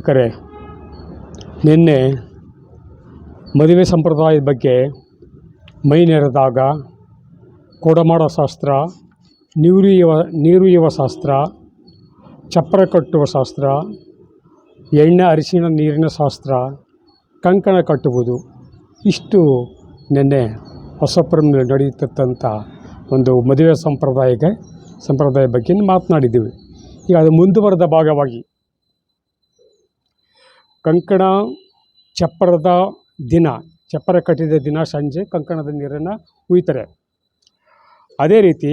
ವೀಕ್ಷಕರೇ, ನಿನ್ನೆ ಮದುವೆ ಸಂಪ್ರದಾಯದ ಬಗ್ಗೆ ಮೈ ನೆರೆದಾಗ ಕೊಡಮಾಡೋ ಶಾಸ್ತ್ರ ನೀರುಯುವ ನೀರುಯುವ ಶಾಸ್ತ್ರ, ಚಪ್ಪರ ಕಟ್ಟುವ ಶಾಸ್ತ್ರ, ಎಣ್ಣೆ ಅರಿಶಿನ ನೀರಿನ ಶಾಸ್ತ್ರ, ಕಂಕಣ ಕಟ್ಟುವುದು ಇಷ್ಟು ನಿನ್ನೆ ಹೊಸಪುರಂನಲ್ಲಿ ನಡೆಯುತ್ತಿದ್ದಂಥ ಒಂದು ಮದುವೆ ಸಂಪ್ರದಾಯಕ್ಕೆ ಸಂಪ್ರದಾಯ ಬಗ್ಗೆ ಮಾತನಾಡಿದ್ದೀವಿ. ಈಗ ಅದು ಮುಂದುವರೆದ ಭಾಗವಾಗಿ ಕಂಕಣ ಚಪ್ಪರದ ದಿನ, ಚಪ್ಪರ ಕಟ್ಟಿದ ದಿನ ಸಂಜೆ ಕಂಕಣದ ನೀರನ್ನು ಹುಯ್ತಾರೆ ಅದೇ ರೀತಿ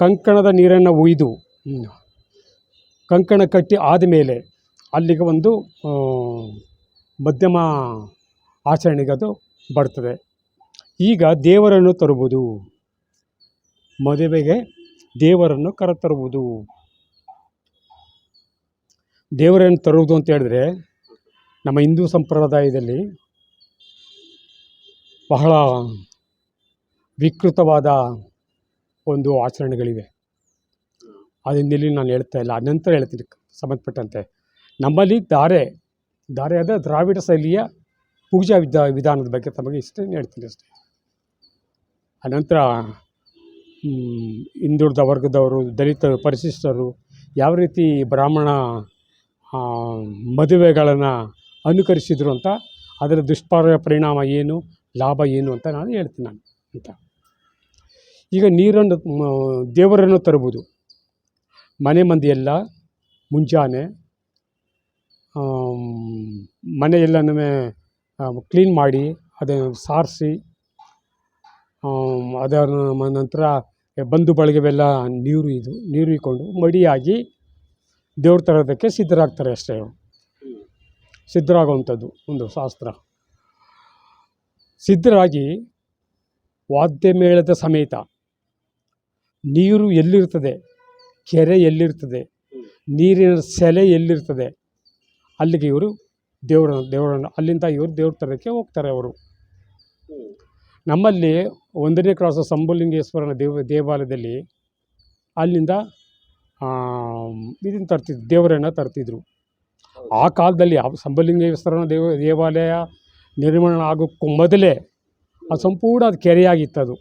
ಕಂಕಣದ ನೀರನ್ನು ಹುಯ್ದು ಕಂಕಣ ಕಟ್ಟಿ ಆದಮೇಲೆ ಅಲ್ಲಿಗೆ ಒಂದು ಮಧ್ಯಮ ಆಚರಣೆಗೆ ಅದು ಬರ್ತದೆ. ಈಗ ದೇವರನ್ನು ತರುವುದು, ಮದುವೆಗೆ ದೇವರನ್ನು ಕರೆತರುವುದು. ದೇವರನ್ನು ತರುವುದು ಅಂತ ಹೇಳಿದ್ರೆ ನಮ್ಮ ಹಿಂದೂ ಸಂಪ್ರದಾಯದಲ್ಲಿ ಬಹಳ ವಿಕೃತವಾದ ಒಂದು ಆಚರಣೆಗಳಿವೆ. ಅದರಿಂದ ಇಲ್ಲಿ ನಾನು ಹೇಳ್ತಾ ಇಲ್ಲ ಅನಂತರ ನಂತರ ಹೇಳ್ತೀನಿ ಸಂಬಂಧಪಟ್ಟಂತೆ. ನಮ್ಮಲ್ಲಿ ಧಾರೆ ಧಾರೆ ಆದ ದ್ರಾವಿಡ ಶೈಲಿಯ ಪೂಜಾ ವಿಧ, ವಿಧಾನದ ಬಗ್ಗೆ ತಮಗೆ ಇಷ್ಟೇ ಹೇಳ್ತೀನಿ ಅಷ್ಟೇ. ಅನಂತರ ಹಿಂದುಳಿದ ವರ್ಗದವರು ದಲಿತರು ಪರಿಶಿಷ್ಟರು ಯಾವ ರೀತಿ ಬ್ರಾಹ್ಮಣ ಮದುವೆಗಳನ್ನು ಅನುಕರಿಸಿದ್ರು ಅಂತ, ಅದರ ದುಷ್ಪರ ಪರಿಣಾಮ ಏನು, ಲಾಭ ಏನು ಅಂತ ನಾನು ಹೇಳ್ತೀನಿ ನಾನು, ಅಂತ. ಈಗ ನೀರನ್ನು ದೇವರನ್ನು ತರುವುದು. ಮನೆ ಮಂದಿಯೆಲ್ಲ, ಮುಂಜಾನೆ ಮನೆಯೆಲ್ಲ ಮನೆಯೆಲ್ಲನೂ ಕ್ಲೀನ್ ಮಾಡಿ ಅದನ್ನು ಸಾರಿಸಿ ಅದರ ನಂತರ ಬಂಧು ಬಳಗವೆಲ್ಲ ನೀರು ಇದು, ನೀರು ಇಕ್ಕೊಂಡು ಮಡಿಯಾಗಿ ದೇವ್ರ ತರೋದಕ್ಕೆ ಸಿದ್ಧರಾಗ್ತಾರೆ ಅಷ್ಟೇ. ಸಿದ್ಧರಾಗುವಂಥದ್ದು ಒಂದು ಶಾಸ್ತ್ರ. ಸಿದ್ಧರಾಗಿ ವಾದ್ಯ ಮೇಳದ ಸಮೇತ ನೀರು ಎಲ್ಲಿರ್ತದೆ? ಕೆರೆ ಎಲ್ಲಿರ್ತದೆ? ನೀರಿನ ಸೆಲೆ ಎಲ್ಲಿರ್ತದೆ? ಅಲ್ಲಿಗೆ ಇವರು ದೇವರ ದೇವರನ್ನು, ಅಲ್ಲಿಂದ ಇವರು ದೇವ್ರ ತರಕ್ಕೆ ಹೋಗ್ತಾರೆ ಅವರು. ನಮ್ಮಲ್ಲಿ ಒಂದನೇ ಕ್ರಾಸ್ ಸಂಬುಲಿಂಗೇಶ್ವರನ ದೇವ, ದೇವಾಲಯದಲ್ಲಿ ಅಲ್ಲಿಂದ ಇದನ್ನು ತರ್ತಿದ್ರು, ದೇವರನ್ನು ತರ್ತಿದ್ರು. ಆ ಕಾಲದಲ್ಲಿ ಆ ಸಂಬಲಿಂಗೇಶ್ವರನ ದೇವ, ದೇವಾಲಯ ನಿರ್ಮಾಣ ಆಗೋಕ್ಕೂ ಮೊದಲೇ ಅದು ಸಂಪೂರ್ಣ ಅದು ಕೆರೆಯಾಗಿತ್ತು ಅದು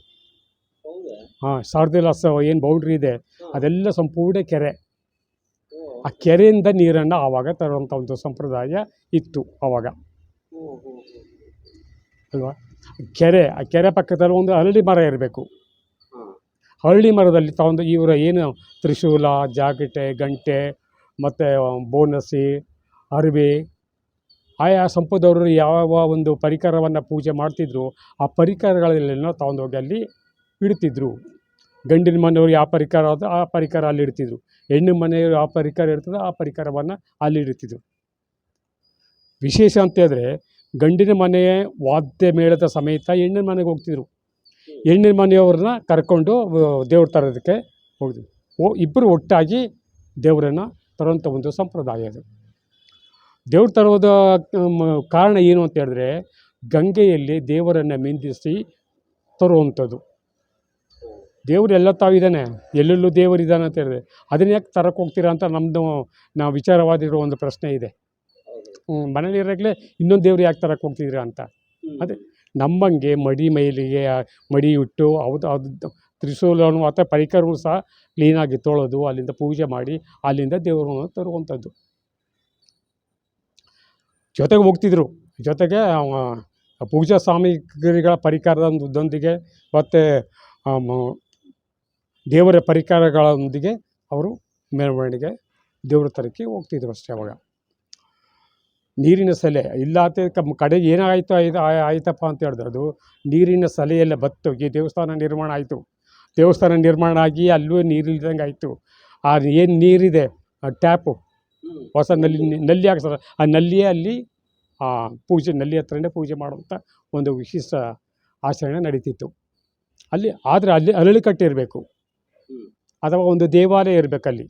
ಹಾಂ ಶಾರದಿಲಾಸ ಏನು ಬೌಂಡ್ರಿ ಇದೆ, ಅದೆಲ್ಲ ಸಂಪೂರ್ಣ ಕೆರೆ. ಆ ಕೆರೆಯಿಂದ ನೀರನ್ನು ಆವಾಗ ತರುವಂಥ ಒಂದು ಸಂಪ್ರದಾಯ ಇತ್ತು ಆವಾಗ ಅಲ್ವಾ? ಕೆರೆ, ಆ ಕೆರೆ ಪಕ್ಕದಲ್ಲಿ ಒಂದು ಹರಳಿ ಮರ ಇರಬೇಕು. ಹರಳಿ ಮರದಲ್ಲಿ ತಗೊಂಡು ಇವರ ಏನು ತ್ರಿಶೂಲ, ಜಾಕೆಟೆ, ಗಂಟೆ, ಮತ್ತು ಬೋನಸಿ, ಅರಿವೆ ಆಯಾ ಸಂಪದವರು ಯಾವ ಒಂದು ಪರಿಕರವನ್ನು ಪೂಜೆ ಮಾಡ್ತಿದ್ರು, ಆ ಪರಿಕರಗಳಲ್ಲೆಲ್ಲ ತಗೊಂಡು ಹೋಗಿ ಅಲ್ಲಿ ಇಡ್ತಿದ್ರು. ಗಂಡಿನ ಮನೆಯವರು ಯಾವ ಪರಿಕರ ಆದ, ಆ ಪರಿಕರ ಅಲ್ಲಿ ಇಡ್ತಿದ್ರು. ಹೆಣ್ಣು ಮನೆಯವರು ಯಾವ ಪರಿಕರ ಇರ್ತದೋ ಆ ಪರಿಕರವನ್ನು ಅಲ್ಲಿ ಇಡ್ತಿದ್ರು. ವಿಶೇಷ ಅಂತ ಹೇಳಿದ್ರೆ ಗಂಡಿನ ಮನೆ ವಾದ್ಯ ಮೇಳದ ಸಮೇತ ಹೆಣ್ಣಿನ ಮನೆಗೆ ಹೋಗ್ತಿದ್ರು. ಹೆಣ್ಣಿನ ಮನೆಯವ್ರನ್ನ ಕರ್ಕೊಂಡು ದೇವ್ರ ತರೋದಕ್ಕೆ ಹೋದ್ವಿ ಓ ಇಬ್ಬರು ಒಟ್ಟಾಗಿ ದೇವರನ್ನು ತರುವಂಥ ಒಂದು ಸಂಪ್ರದಾಯ ಅದು. ದೇವ್ರು ತರೋದ ಕಾರಣ ಏನು ಅಂತ ಹೇಳಿದ್ರೆ ಗಂಗೆಯಲ್ಲಿ ದೇವರನ್ನು ಮಿಂದಿಸಿ ತರುವಂಥದ್ದು. ದೇವರು ಎಲ್ಲ ತಾವಿದ್ದಾನೆ ಎಲ್ಲೆಲ್ಲೂ ದೇವರಿದ್ದಾನೆ ಅಂತ ಹೇಳಿದ್ರೆ ಅದನ್ನ ಯಾಕೆ ತರಕ್ಕೆ ಹೋಗ್ತೀರಾ ಅಂತ ನಮ್ಮದು ನಾವು ವಿಚಾರವಾದಿರೋ ಒಂದು ಪ್ರಶ್ನೆ ಇದೆ. ಹ್ಮ್, ಮನೇಲಿ ಇರೋಗ್ಲೇ ಇನ್ನೊಂದು ದೇವ್ರು ಯಾಕೆ ತರಕ್ಕೆ ಹೋಗ್ತಿದ್ದೀರಾ ಅಂತ. ಅದೇ. ನಮ್ಮಂಗೆ ಮಡಿ ಮೈಲಿಗೆ, ಮಡಿ ಇಟ್ಟು ಹೌದು ಅದು ತ್ರಿಶೂಲವನ್ನು ಅಥವಾ ಪರಿಕರವು ಸಹ ಕ್ಲೀನಾಗಿ ತೊಳೆದು ಅಲ್ಲಿಂದ ಪೂಜೆ ಮಾಡಿ ಅಲ್ಲಿಂದ ದೇವರನ್ನು ತರುವಂಥದ್ದು. ಜೊತೆಗೆ ಹೋಗ್ತಿದ್ರು. ಜೊತೆಗೆ ಪೂಜಾ ಸಾಮಗ್ರಿಗಳ ಪರಿಕರದೊಂದಿಗೆ ಮತ್ತು ದೇವರ ಪರಿಕರಗಳೊಂದಿಗೆ ಅವರು ಮೆರವಣಿಗೆ ದೇವ್ರ ತರಕ್ಕೆ ಹೋಗ್ತಿದ್ರು ಅಷ್ಟೇ ಅವಾಗ. ನೀರಿನ ಸಲೆ. ಇಲ್ಲಾತ ಕಮ್ ಕಡೆಗೆ ಏನಾಯಿತು ಆಯ್ತು ಆಯ್- ಆಯ್ತಪ್ಪ ಅಂತ ಹೇಳಿದ್ರೆ ಅದು ನೀರಿನ ಸಲೆಯೆಲ್ಲ ಬತ್ತು. ಈ ದೇವಸ್ಥಾನ ನಿರ್ಮಾಣ ಆಯಿತು. ದೇವಸ್ಥಾನ ನಿರ್ಮಾಣ ಆಗಿ ಅಲ್ಲೂ ನೀರು ಇಲ್ದಂಗೆ ಆಯಿತು. ಆ ಏನು ನೀರಿದೆ? ಆ ಟ್ಯಾಪು. ಹೊಸ ನಲ್ಲಿ ನಲ್ಲಿ ಹಾಕ್ಸ್ತಾರೆ ಆ ನಲ್ಲಿಯೇ ಅಲ್ಲಿ, ಆ ಪೂಜೆ, ನಲ್ಲಿ ಹತ್ರನೇ ಪೂಜೆ ಮಾಡುವಂಥ ಒಂದು ವಿಶಿಷ್ಟ ಆಚರಣೆ ನಡೀತಿತ್ತು. ಅಲ್ಲಿ, ಆದರೆ ಅಲ್ಲಿ ಅರಳಿ ಕಟ್ಟಿರಬೇಕು ಅಥವಾ ಒಂದು ದೇವಾಲಯ ಇರಬೇಕಲ್ಲಿ.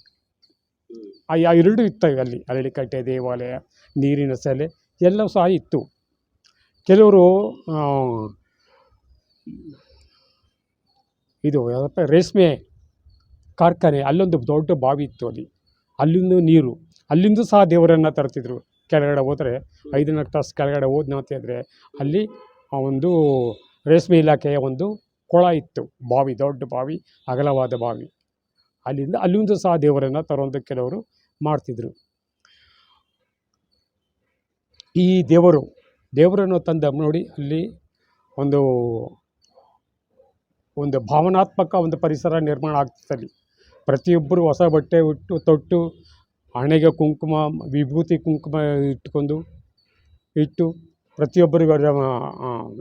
ಆ ಎರಡು ಇತ್ತು ಅಲ್ಲಿ ಅರಳಿಕಟ್ಟೆ, ದೇವಾಲಯ. ನೀರಿನ ಸೆಲೆ ಎಲ್ಲವೂ ಸಹ ಇತ್ತು. ಕೆಲವರು ಇದು ಯಾವುದಪ್ಪ, ರೇಷ್ಮೆ ಕಾರ್ಖಾನೆ, ಅಲ್ಲೊಂದು ದೊಡ್ಡ ಬಾವಿ ಇತ್ತು ಅಲ್ಲಿ. ಅಲ್ಲಿಂದ ನೀರು, ಅಲ್ಲಿಂದ ಸಹ ದೇವರನ್ನು ತರ್ತಿದ್ರು. ಕೆಳಗಡೆ ಹೋದರೆ ಐದು ನಾಲ್ಕು ತಾಸು ಕೆಳಗಡೆ ಹೋದ್ನ ಅಂತ ಹೇಳಿದ್ರೆ ಅಲ್ಲಿ ಒಂದು ರೇಷ್ಮೆ ಇಲಾಖೆಯ ಒಂದು ಕೊಳ ಇತ್ತು. ಬಾವಿ, ದೊಡ್ಡ ಬಾವಿ, ಅಗಲವಾದ ಬಾವಿ. ಅಲ್ಲಿಂದ ಅಲ್ಲಿಂದ ಸಹ ದೇವರನ್ನು ತರುವಂಥ ಕೆಲವರು ಮಾಡ್ತಿದ್ರು. ಈ ದೇವರು, ದೇವರನ್ನು ತಂದ ನೋಡಿ ಅಲ್ಲಿ ಒಂದು ಒಂದು ಭಾವನಾತ್ಮಕ ಒಂದು ಪರಿಸರ ನಿರ್ಮಾಣ ಆಗ್ತಿತ್ತು ಅಲ್ಲಿ. ಪ್ರತಿಯೊಬ್ಬರು ಹೊಸ ಬಟ್ಟೆ ಉಟ್ಟು, ತೊಟ್ಟು, ಹಣೆಗೆ ಕುಂಕುಮ, ವಿಭೂತಿ ಕುಂಕುಮ ಇಟ್ಕೊಂಡು, ಇಟ್ಟು ಪ್ರತಿಯೊಬ್ಬರಿಗೂ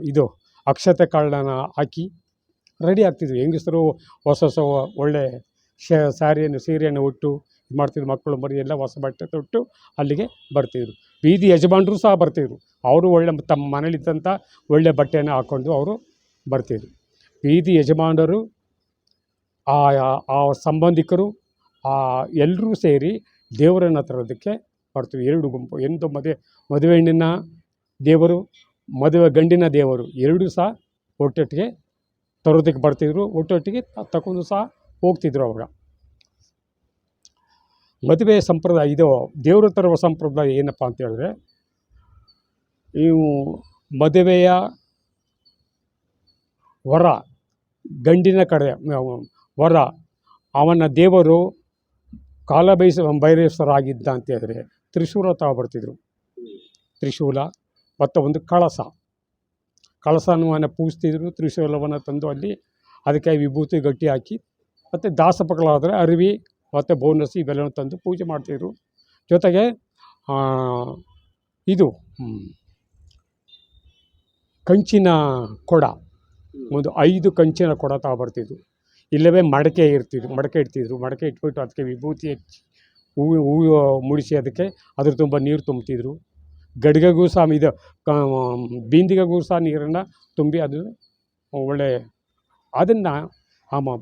ಇದು ಅಕ್ಷತೆ ಕಾಳನ್ನ ಹಾಕಿ ರೆಡಿ ಆಗ್ತಿದ್ವಿ. ಹೆಂಗಸರು ಹೊಸ ಹೊಸ ಒಳ್ಳೆ ಶ, ಸ್ಯಾರಿಯನ್ನು, ಸೀರೆಯನ್ನು ಉಟ್ಟು ಇದು ಮಾಡ್ತಿದ್ರು ಮಕ್ಕಳು ಮರಿ ಎಲ್ಲ ಹೊಸ ಬಟ್ಟೆ ತೊಟ್ಟು ಅಲ್ಲಿಗೆ ಬರ್ತಿದ್ರು. ಬೀದಿ ಯಜಮಾನರು ಸಹ ಬರ್ತಿದ್ರು. ಅವರು ಒಳ್ಳೆ ತಮ್ಮ ಮನೇಲಿದ್ದಂಥ ಒಳ್ಳೆ ಬಟ್ಟೆಯನ್ನು ಹಾಕ್ಕೊಂಡು ಅವರು ಬರ್ತಿದ್ರು. ಬೀದಿ ಯಜಮಾನರು, ಆ, ಆ- ಸಂಬಂಧಿಕರು, ಆ ಎಲ್ಲರೂ ಸೇರಿ ದೇವರನ್ನು ತರೋದಕ್ಕೆ ಬರ್ತೀವಿ ಎರಡು ಗುಂಪು ಎಂದು ಮದುವೆ ಮದುವೆ ಹೆಣ್ಣಿನ ದೇವರು, ಮದುವೆ ಗಂಡಿನ ದೇವರು ಎರಡೂ ಸಹ ಒಟ್ಟೊಟ್ಟಿಗೆ ತರೋದಕ್ಕೆ ಬರ್ತಿದ್ರು. ಒಟ್ಟೊಟ್ಟಿಗೆ ತಕೊಂಡು ಸಹ ಹೋಗ್ತಿದ್ರು ಅವಾಗ. ಮದುವೆ ಸಂಪ್ರದಾಯ, ಇದು ದೇವರು ತರುವ ಸಂಪ್ರದಾಯ ಏನಪ್ಪ ಅಂತ ಹೇಳಿದ್ರೆ, ನೀವು ಮದುವೆಯ ವರ, ಗಂಡಿನ ಕಡೆ, ವರ, ಅವನ ದೇವರು ಕಾಲ ಬೈಸ ಅಂತ ಹೇಳಿದ್ರೆ ತ್ರಿಶೂಲ ತಗೊಬರ್ತಿದ್ರು ತ್ರಿಶೂಲ, ಮತ್ತು ಒಂದು ಕಳಸ. ಕಳಸವನ್ನು ಪೂಜಿಸ್ತಿದ್ರು, ತ್ರಿಶೂಲವನ್ನು ತಂದು ಅಲ್ಲಿ ಅದಕ್ಕೆ ವಿಭೂತಿ ಗಟ್ಟಿ ಹಾಕಿ, ಮತ್ತು ದಾಸಪಗಳಾದರೆ ಅರಿವಿ ಮತ್ತು ಬೋನಸ್ ಇವೆಲ್ಲವನ್ನು ತಂದು ಪೂಜೆ ಮಾಡ್ತಿದ್ರು. ಜೊತೆಗೆ ಇದು ಕಂಚಿನ ಕೊಡ. ಒಂದು ಐದು ಕಂಚಿನ ಕೊಡ ತಗೊಬರ್ತಿದ್ರು ಇಲ್ಲವೇ ಮಡಕೆ ಇರ್ತಿದ್ರು ಮಡಕೆ ಇಡ್ತಿದ್ರು. ಮಡಕೆ ಇಟ್ಬಿಟ್ಟು ಅದಕ್ಕೆ ವಿಭೂತಿ ಹಚ್ಚಿ ಹೂವು ಹೂವು ಮುಡಿಸಿ ಅದಕ್ಕೆ ಅದ್ರ ತುಂಬ ನೀರು ತುಂಬ್ತಿದ್ರು. ಗಡಿಗೆಗೂ ಸಹ ಇದು ಬಿಂದಿಗೆಗೂ ಸಹ ನೀರನ್ನು ತುಂಬಿ ಅದು ಒಳ್ಳೆ ಅದನ್ನು ಆಮ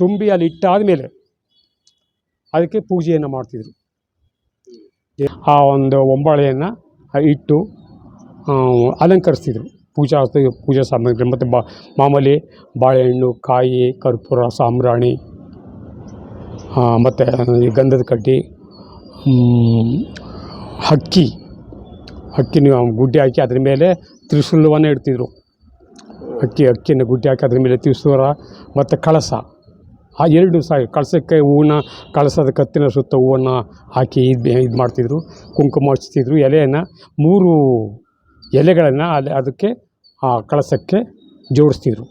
ತುಂಬಿ ಅಲ್ಲಿ ಇಟ್ಟಾದ ಮೇಲೆ ಅದಕ್ಕೆ ಪೂಜೆಯನ್ನು ಮಾಡ್ತಿದ್ರು. ಆ ಒಂದು ಒಂಬಾಳೆಯನ್ನು ಇಟ್ಟು ಅಲಂಕರಿಸ್ತಿದ್ರು. ಪೂಜಾ ಪೂಜಾ ಸಾಮಗ್ರಿ ಮತ್ತು ಬಾ ಮಾಮೂಲಿ ಬಾಳೆಹಣ್ಣು ಕಾಯಿ ಕರ್ಪೂರ ಸಾಂಬ್ರಾಣಿ ಮತ್ತು ಗಂಧದ ಹ್ಮ್, ಹಕ್ಕಿ ಹಕ್ಕಿನ ಗುಡ್ಡೆ ಹಾಕಿ ಅದ್ರ ಮೇಲೆ ತ್ರಿಶೂಲವನ್ನು ಇಡ್ತಿದ್ರು. ಅಕ್ಕಿ ಅಕ್ಕಿಯನ್ನು ಗುಡ್ಡೆ ಹಾಕಿ ಅದ್ರ ಮೇಲೆ ತ್ರಿಶೂಲ ಮತ್ತು ಕಳಸ. ಆ ಎರಡು ಸಹ ಕಳಸಕ್ಕೆ ಹೂವನ್ನ ಕಳಸದ ಕತ್ತಿನ ಸುತ್ತ ಹೂವನ್ನು ಹಾಕಿ ಇದು ಇದು ಮಾಡ್ತಿದ್ರು. ಕುಂಕುಮ ಹಚ್ತಿದ್ರು. ಎಲೆಯನ್ನು ಮೂರು ಎಲೆಗಳನ್ನು ಅಲ್ಲಿ ಅದಕ್ಕೆ ಆ ಕಳಸಕ್ಕೆ ಜೋಡಿಸ್ತಿದ್ರು.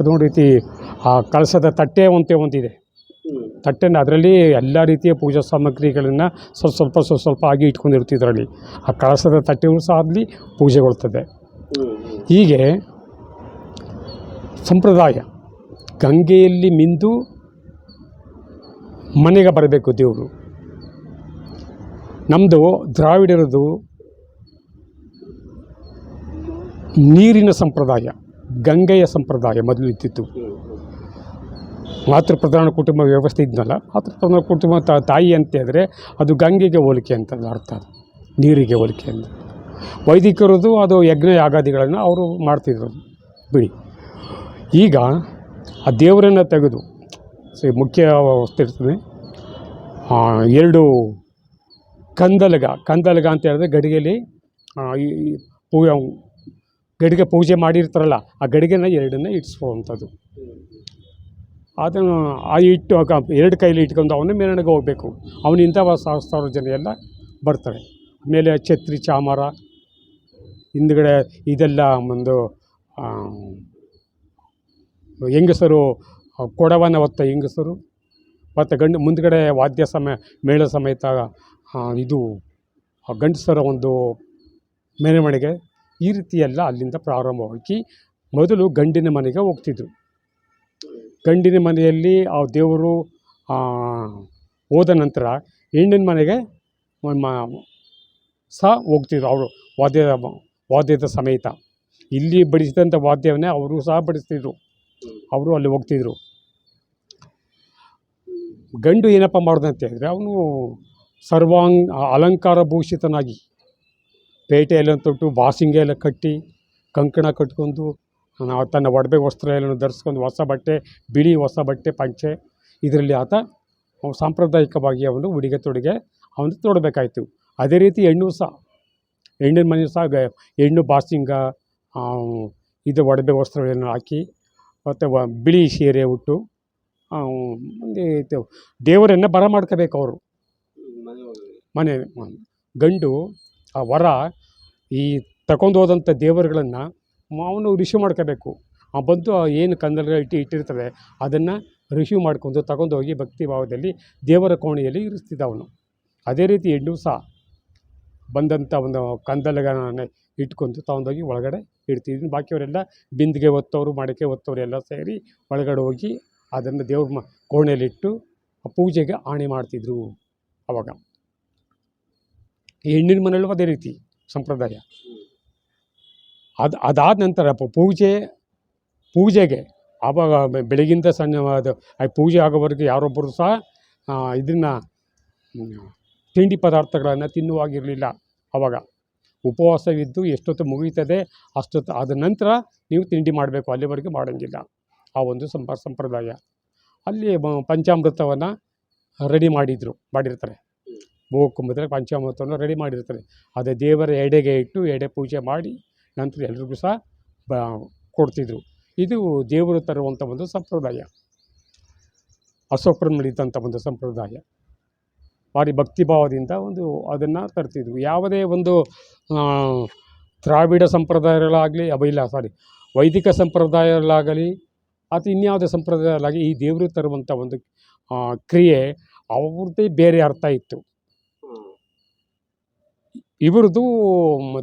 ಅದೊಂದು ರೀತಿ ಆ ಕಳಸದ ತಟ್ಟೆ ಅಂತ ಒಂದಿದೆ ತಟ್ಟೆನ ಅದರಲ್ಲಿ ಎಲ್ಲ ರೀತಿಯ ಪೂಜಾ ಸಾಮಗ್ರಿಗಳನ್ನು ಸ್ವಲ್ಪ ಸ್ವಲ್ಪ ಸ್ವಲ್ಪ ಸ್ವಲ್ಪ ಆಗಿ ಇಟ್ಕೊಂಡಿರ್ತಿದ್ರಲ್ಲಿ. ಆ ಕಳಸದ ತಟ್ಟೆಯೂ ಸಹ ಅಲ್ಲಿ ಪೂಜೆಗೊಳ್ತದೆ. ಹೀಗೆ ಸಂಪ್ರದಾಯ. ಗಂಗೆಯಲ್ಲಿ ಮಿಂದು ಮನೆಗೆ ಬರಬೇಕು ದೇವರು. ನಮ್ಮದು ದ್ರಾವಿಡರದು ನೀರಿನ ಸಂಪ್ರದಾಯ, ಗಂಗೆಯ ಸಂಪ್ರದಾಯ ಮೊದಲು ಇದ್ದಿತ್ತು. ಮಾತೃಪ್ರಧಾನ ಕುಟುಂಬ ವ್ಯವಸ್ಥೆ ಇದ್ನಲ್ಲ ಮಾತೃಪ್ರಧಾನ ಕುಟುಂಬ ತಾಯಿ ಅಂತ ಹೇಳಿದ್ರೆ ಅದು ಗಂಗೆಗೆ ಹೋಲಿಕೆ ಅಂತ ಅರ್ಥ ಅದು, ನೀರಿಗೆ ಹೋಲಿಕೆ ಅಂತ. ವೈದಿಕರದು ಅದು ಯಜ್ಞ ಯಾಗಾದಿಗಳನ್ನು ಅವರು ಮಾಡ್ತಿದ್ರು ಬಿಡಿ. ಈಗ ಆ ದೇವರನ್ನು ತೆಗೆದು ಸ- ಮುಖ್ಯ ವಸ್ತು ಇರ್ತದೆ ಎರಡು ಕಂದಲಗ ಕಂದಲಗ ಅಂತ ಹೇಳಿದ್ರೆ ಗಡಿಗೆಯಲ್ಲಿ ಈ ಪೂ ಗಡಿಗೆ ಪೂಜೆ ಮಾಡಿರ್ತಾರಲ್ಲ, ಆ ಗಡಿಗೆನ ಎರಡನ್ನ ಇಟ್ಸ್ಕೊಳ್ಳುವಂಥದ್ದು. ಅದನ್ನು ಆ ಇಟ್ಟು ಎರಡು ಕೈಲಿ ಇಟ್ಕೊಂಡು ಅವನು ಮೆರವಣಿಗೆ ಹೋಗಬೇಕು. ಇಂಥ ಸಾವಿರ ಸಾವಿರ ಜನ ಎಲ್ಲ ಬರ್ತಾರೆ. ಆಮೇಲೆ ಛತ್ರಿ, ಚಾಮರ, ಹಿಂದ್ಗಡೆ ಇದೆಲ್ಲ ಒಂದು ಹೆಂಗಸರು ಕೊಡವನ ಹೊತ್ತ ಹೆಂಗಸರು, ಮತ್ತು ಗಂಡು, ಮುಂದ್ಗಡೆ ವಾದ್ಯ ಸಮಯ, ಮೇಳ ಸಮೇತ ಇದು ಗಂಡಸರ ಒಂದು ಮೆರವಣಿಗೆ ಈ ರೀತಿಯೆಲ್ಲ ಅಲ್ಲಿಂದ ಪ್ರಾರಂಭವಾಗಿ ಮೊದಲು ಗಂಡಿನ ಮನೆಗೆ ಹೋಗ್ತಿದ್ರು. ಗಂಡಿನ ಮನೆಯಲ್ಲಿ ಆ ದೇವರು ಹೋದ ನಂತರ ಹೆಣ್ಣಿನ ಮನೆಗೆ ಸಹ ಹೋಗ್ತಿದ್ರು ಅವರು ವಾದ್ಯದ ವಾದ್ಯದ ಸಮೇತ. ಇಲ್ಲಿ ಬಡಿಸಿದಂಥ ವಾದ್ಯವನ್ನೇ ಅವರು ಸಹ ಬಡಿಸ್ತಿದ್ರು. ಅವರು ಅಲ್ಲಿ ಹೋಗ್ತಿದ್ರು. ಗಂಡು ಏನಪ್ಪ ಮಾಡೋದಂತ ಹೇಳಿದ್ರೆ ಅವನು ಸರ್ವಾಂಗ ಅಲಂಕಾರ ಭೂಷಿತನಾಗಿ ಪೇಟೆಯಲ್ಲಿ ತೊಟ್ಟು ಬಾಸಿಂಗೆ ಎಲ್ಲ ಕಟ್ಟಿ ಕಂಕಣ ಕಟ್ಕೊಂಡು ತನ್ನ ಒಡವೆ ವಸ್ತ್ರ ಎಲ್ಲ ಧರಿಸ್ಕೊಂಡು ಹೊಸ ಬಟ್ಟೆ, ಬಿಳಿ ಹೊಸ ಬಟ್ಟೆ, ಪಂಚೆ ಇದರಲ್ಲಿ ಆತ ಸಾಂಪ್ರದಾಯಿಕವಾಗಿ ಅವನು ಉಡುಗೆ ತೊಡುಗೆ ಅವನು ತೊಡಬೇಕಾಯ್ತು. ಅದೇ ರೀತಿ ಹೆಣ್ಣು ಸಹ, ಹೆಣ್ಣಿನ ಮನೆ ಸಹ ಹೆಣ್ಣು ಬಾಸಿಂಗ ಇದು ಒಡವೆ ವಸ್ತ್ರಗಳನ್ನು ಹಾಕಿ ಮತ್ತು ವ ಬಿಳಿ ಸೀರೆ ಉಟ್ಟು ದೇವರನ್ನು ಬರ ಮಾಡ್ಕೋಬೇಕು ಅವರು. ಮನೆ, ಗಂಡು, ಆ ವರ, ಈ ತಗೊಂಡು ಹೋದಂಥ ದೇವರುಗಳನ್ನು ಅವನು ರಿಸೀವ್ ಮಾಡ್ಕೋಬೇಕು. ಆ ಬಂದು ಏನು ಕಂದಲ್ಗಳು ಇಟ್ಟು ಇಟ್ಟಿರ್ತಾರೆ ಅದನ್ನು ರಿಸೀವ್ ಮಾಡ್ಕೊಂಡು ತಗೊಂಡೋಗಿ ಭಕ್ತಿ ಭಾವದಲ್ಲಿ ದೇವರ ಕೋಣೆಯಲ್ಲಿ ಇರಿಸ್ತಿದ್ದ ಅವನು. ಅದೇ ರೀತಿ ಹೆಣ್ಣು ಸಹ ಬಂದಂಥ ಒಂದು ಕಂದಲಗಳನ್ನು ಇಟ್ಕೊಂಡು ತಗೊಂಡೋಗಿ ಒಳಗಡೆ ಇಡ್ತಿದ್ವಿ ಬಾಕಿಯವರೆಲ್ಲ ಬಿಂದಿಗೆ ಒತ್ತವರು ಮಡಕೆ ಒತ್ತವರು ಎಲ್ಲ ಸೇರಿ ಒಳಗಡೆ ಹೋಗಿ ಅದನ್ನು ದೇವ್ರ ಮ ಕೋಣೆಯಲ್ಲಿಟ್ಟು ಆ ಪೂಜೆಗೆ ಆಣೆ ಮಾಡ್ತಿದ್ರು ಅವಾಗ. ಹೆಣ್ಣಿನ ಮನೆಯಲ್ಲೂ ಅದೇ ರೀತಿ ಸಂಪ್ರದಾಯ. ಅದು ಅದಾದ ನಂತರ ಪೂಜೆ, ಪೂಜೆಗೆ ಆವಾಗ ಬೆ- ಬೆಳಗಿಂದ ಸಣ್ಣ ಅದು ಪೂಜೆ ಆಗೋವರೆಗೆ ಯಾರೊಬ್ಬರು ಸಹ ಇದನ್ನು ತಿಂಡಿ ಪದಾರ್ಥಗಳನ್ನು ತಿನ್ನುವಾಗಿರಲಿಲ್ಲ ಆವಾಗ ಉಪವಾಸವಿದ್ದು ಎಷ್ಟೊತ್ತು ಮುಗೀತದೆ ಅಷ್ಟೊತ್ತು ಆದ ನಂತರ ನೀವು ತಿಂಡಿ ಮಾಡಬೇಕು. ಅಲ್ಲಿವರೆಗೆ ಮಾಡೋಂಗಿಲ್ಲ. ಆ ಒಂದು ಸಂಪ, ಸಂಪ್ರದಾಯ. ಅಲ್ಲಿ ಪಂಚಾಮೃತವನ್ನು ರೆಡಿ ಮಾಡಿದರು, ಮಾಡಿರ್ತಾರೆ. ಗೋಕುಂಭದಲ್ಲಿ ಪಂಚಾಮೃತವನ್ನು ರೆಡಿ ಮಾಡಿರ್ತಾರೆ. ಅದೇ ದೇವರ ಎಡೆಗೆ ಇಟ್ಟು ಎಡೆ ಪೂಜೆ ಮಾಡಿ ನಂತರ ಎಲ್ರಿಗೂ ಸಹ ಬ, ಕೊಡ್ತಿದ್ರು. ಇದು ದೇವರು ತರುವಂಥ ಒಂದು ಸಂಪ್ರದಾಯ. ಅಶೋಕರು ನಡೀತಂಥ ಒಂದು ಸಂಪ್ರದಾಯ. ಭಾರಿ ಭಕ್ತಿಭಾವದಿಂದ ಒಂದು ಅದನ್ನು ತರ್ತಿದ್ವಿ. ಯಾವುದೇ ಒಂದು ದ್ರಾವಿಡ ಸಂಪ್ರದಾಯಗಳಾಗಲಿ ಇಲ್ಲ ಸಾರಿ ವೈದಿಕ ಸಂಪ್ರದಾಯಗಳಾಗಲಿ, ಅಥವಾ ಇನ್ಯಾವುದೇ ಸಂಪ್ರದಾಯಗಳಾಗಲಿ, ಈ ದೇವರು ತರುವಂಥ ಒಂದು ಕ್ರಿಯೆ ಅವ್ರದ್ದೇ ಬೇರೆ ಅರ್ಥ ಇತ್ತು. ಇವ್ರದ್ದು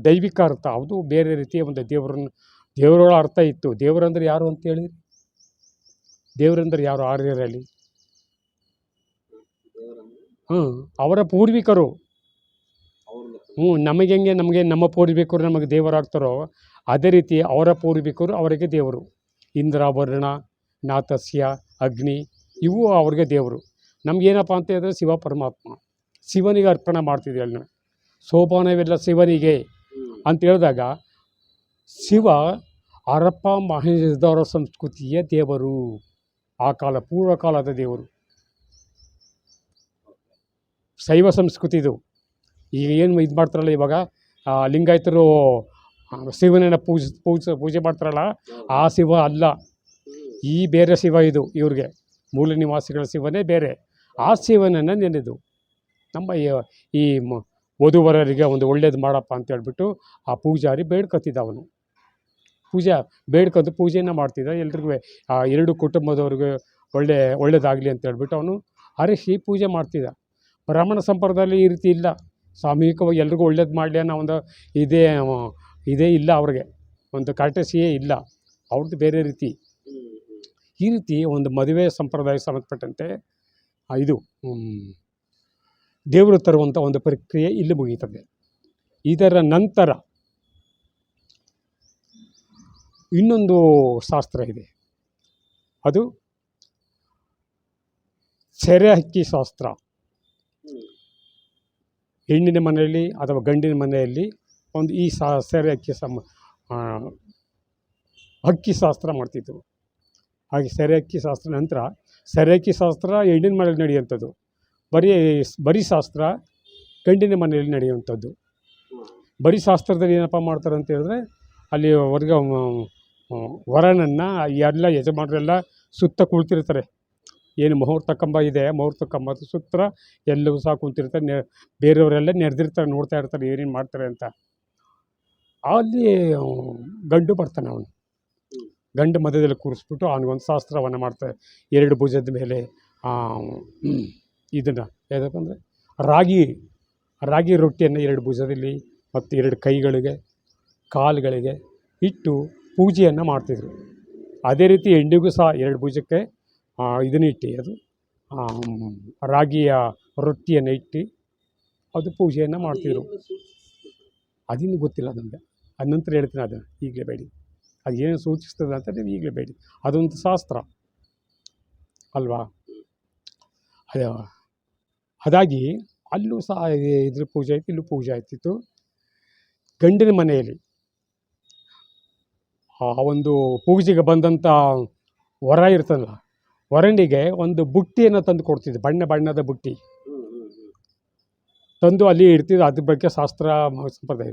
ದೈವಿಕ ಅರ್ಥ, ಅದು ಬೇರೆ ರೀತಿಯ ಒಂದು ದೇವರನ್ನು ದೇವರುಗಳ ಅರ್ಥ ಇತ್ತು. ದೇವರಂದ್ರೆ ಯಾರು ಅಂತೇಳಿ ದೇವರಂದ್ರೆ ಯಾರು? ಆರ್ಯರಲ್ಲಿ? ಹ್ಞೂ ಅವರ ಪೂರ್ವಿಕರು. ಹ್ಞೂ ನಮಗೆ ಹೆಂಗೆ ನಮಗೆ ನಮ್ಮ ಪೂರ್ವಿಕರು ನಮಗೆ ದೇವರಾಗ್ತಾರೋ ಅದೇ ರೀತಿ ಅವರ ಪೂರ್ವಿಕರು ಅವರಿಗೆ ದೇವರು. ಇಂದ್ರ ವರುಣ ನಾತಸ್ಯ ಅಗ್ನಿ ಇವು ಅವ್ರಿಗೆ ದೇವರು. ನಮಗೇನಪ್ಪ ಅಂತ ಹೇಳಿದ್ರೆ ಶಿವ ಪರಮಾತ್ಮ. ಶಿವನಿಗೆ ಅರ್ಪಣೆ ಮಾಡ್ತಿದ್ವಿ ಅಲ್ಲಿ ನಾವು. ಸೋಪಾನವೆಲ್ಲ ಶಿವನಿಗೆ ಅಂತ ಹೇಳಿದಾಗ ಶಿವ ಅರಪ್ಪ ಮಹೇಶ್ವರ ಸಂಸ್ಕೃತಿಯ ದೇವರು. ಆ ಕಾಲ ಪೂರ್ವ ಕಾಲದ ದೇವರು. ಶೈವ ಸಂಸ್ಕೃತಿದು ಈಗ ಏನು ಇದು ಮಾಡ್ತಾರಲ್ಲ ಇವಾಗ? ಲಿಂಗಾಯತರು ಶಿವನನ್ನು ಪೂಜೆ ಪೂಜೆ ಪೂಜೆ ಮಾಡ್ತಾರಲ್ಲ, ಆ ಶಿವ ಅಲ್ಲ. ಈ ಬೇರೆ ಶಿವ ಇದು ಇವ್ರಿಗೆ. ಮೂಲ ನಿವಾಸಿಗಳ ಶಿವನೇ ಬೇರೆ. ಆ ಶಿವನನ್ನು ನೆನೆದು. ನಮ್ಮ ಈ- ವಧುವರರಿಗೆ ಒಂದು ಒಳ್ಳೇದು ಮಾಡಪ್ಪ ಅಂತ ಹೇಳ್ಬಿಟ್ಟು ಆ ಪೂಜಾರಿ ಬೇಡ್ಕೊತಿದ್ದ ಅವನು ಪೂಜೆ ಬೇಡ್ಕೊಂಡು ಪೂಜೆಯನ್ನು ಮಾಡ್ತಿದ್ದ. ಎಲ್ರಿಗೂ, ಆ ಎರಡು ಕುಟುಂಬದವ್ರಿಗೆ ಒಳ್ಳೆ, ಒಳ್ಳೇದಾಗಲಿ ಅಂತ ಹೇಳ್ಬಿಟ್ಟು ಅವನು ಹರಿಸಿ ಪೂಜೆ ಮಾಡ್ತಿದ್ದ. ಬ್ರಾಹ್ಮಣ ಸಂಪ್ರದಾಯದಲ್ಲಿ ಈ ರೀತಿ ಇಲ್ಲ. ಸಾಮೂಹಿಕವಾಗಿ ಎಲ್ರಿಗೂ ಒಳ್ಳೇದು ಮಾಡಲಿ ಅನ್ನೋ ಒಂದು ಇದೇ ಇದೇ ಇಲ್ಲ ಅವ್ರಿಗೆ. ಒಂದು ಕರ್ಟಸಿಯೇ ಇಲ್ಲ. ಅವ್ರದ್ದು ಬೇರೆ ರೀತಿ. ಈ ರೀತಿ ಒಂದು ಮದುವೆ ಸಂಪ್ರದಾಯಕ್ಕೆ ಸಂಬಂಧಪಟ್ಟಂತೆ ಇದು ದೇವರು ತರುವಂಥ ಒಂದು ಪ್ರಕ್ರಿಯೆ ಇಲ್ಲಿ ಮುಗೀತದೆ. ಇದರ ನಂತರ ಇನ್ನೊಂದು ಶಾಸ್ತ್ರ ಇದೆ. ಅದು ಸೆರೆ ಹಕ್ಕಿ ಶಾಸ್ತ್ರ. ಹೆಣ್ಣಿನ ಮನೆಯಲ್ಲಿ ಅಥವಾ ಗಂಡಿನ ಮನೆಯಲ್ಲಿ ಒಂದು ಈ ಸಾ ಹಕ್ಕಿ ಸಮ ಅಕ್ಕಿ ಶಾಸ್ತ್ರ ಮಾಡ್ತಿದ್ದರು ಹಾಗೆ ಸೆರೆ ಅಕ್ಕಿ ಶಾಸ್ತ್ರ ನಂತರ ಸೆರೆ ಅಕ್ಕಿ ಶಾಸ್ತ್ರ ಹೆಣ್ಣಿನ ಮನೆಯಲ್ಲಿ ನಡೆಯುವಂಥದ್ದು. ಬರೀ ಬರೀ ಶಾಸ್ತ್ರ ಗಂಡಿನ ಮನೆಯಲ್ಲಿ ನಡೆಯುವಂಥದ್ದು. ಬರೀ ಶಾಸ್ತ್ರದಲ್ಲಿ ಏನಪ್ಪ ಮಾಡ್ತಾರೆ ಅಂತ ಹೇಳಿದ್ರೆ ಅಲ್ಲಿ ವರ್ಗ ವರನನ್ನು ಎಲ್ಲ ಯಜಮಾನರೆಲ್ಲ ಸುತ್ತ ಕುಳಿತಿರ್ತಾರೆ. ಏನು ಮುಹೂರ್ತ ಕಂಬ ಇದೆ ಮುಹೂರ್ತ ಕಂಬದ ಸುತ್ತ ಎಲ್ಲವೂ ಸಹ ಕುಂತಿರ್ತಾರೆ ನೆ ಬೇರೆಯವರೆಲ್ಲ ನೆರೆದಿರ್ತಾರೆ ನೋಡ್ತಾ ಇರ್ತಾರೆ ಏನೇನು ಮಾಡ್ತಾರೆ ಅಂತ. ಅಲ್ಲಿ ಗಂಡು ಬರ್ತಾನೆ ಅವನು. ಗಂಡು ಮಧ್ಯದಲ್ಲಿ ಕೂರಿಸ್ಬಿಟ್ಟು ಅವನಿಗೊಂದು ಶಾಸ್ತ್ರವನ್ನು ಮಾಡ್ತಾರೆ. ಎರಡು ಭುಜದ ಮೇಲೆ ಇದನ್ನು ಯಾವುದಪ್ಪ ಅಂದರೆ ರಾಗಿ ರಾಗಿ ರೊಟ್ಟಿಯನ್ನು ಎರಡು ಭುಜದಲ್ಲಿ ಮತ್ತು ಎರಡು ಕೈಗಳಿಗೆ ಕಾಲುಗಳಿಗೆ ಇಟ್ಟು ಪೂಜೆಯನ್ನು ಮಾಡ್ತಿದ್ರು. ಅದೇ ರೀತಿ ಹೆಣ್ಣಿಗೂ ಸಹ ಎರಡು ಭುಜಕ್ಕೆ ಇದನ್ನ ಇಟ್ಟು ಅದು ರಾಗಿಯ ರೊಟ್ಟಿಯನ್ನು ಇಟ್ಟು ಅದು ಪೂಜೆಯನ್ನು ಮಾಡ್ತಿದ್ರು. ಅದಿನ್ನೂ ಗೊತ್ತಿಲ್ಲ ನಮಗೆ. ಅದ ನಂತರ ಹೇಳ್ತೀನಿ ಅದನ್ನು, ಈಗಲೇ ಬೇಡಿ. ಅದು ಏನು ಸೂಚಿಸ್ತದೆ ಅಂತ ನೀವು ಈಗಲೇ ಬೇಡಿ. ಅದೊಂದು ಶಾಸ್ತ್ರ. ಅಲ್ವಾ? ಅದೇ, ಅದಾಗಿ ಅಲ್ಲೂ ಸಹ ಇದ್ರ ಪೂಜೆ ಆಯ್ತು, ಇಲ್ಲೂ ಪೂಜೆ ಆಯ್ತಿತ್ತು. ಗಂಡಿನ ಮನೆಯಲ್ಲಿ ಆ ಒಂದು ಪೂಜೆಗೆ ಬಂದಂಥ ವರ ಇರ್ತದಲ್ಲ ವರನಿಗೆ ಒಂದು ಬುಟ್ಟಿಯನ್ನು ತಂದು ಕೊಡ್ತಿದ್ದೆ, ಬಣ್ಣ ಬಣ್ಣದ ಬುಟ್ಟಿ. ತಂದು ಅಲ್ಲಿ ಇಡ್ತಿದ್ರು ಅದ್ರ ಬಗ್ಗೆ ಶಾಸ್ತ್ರ ಸಂಪ್ರದಾಯ.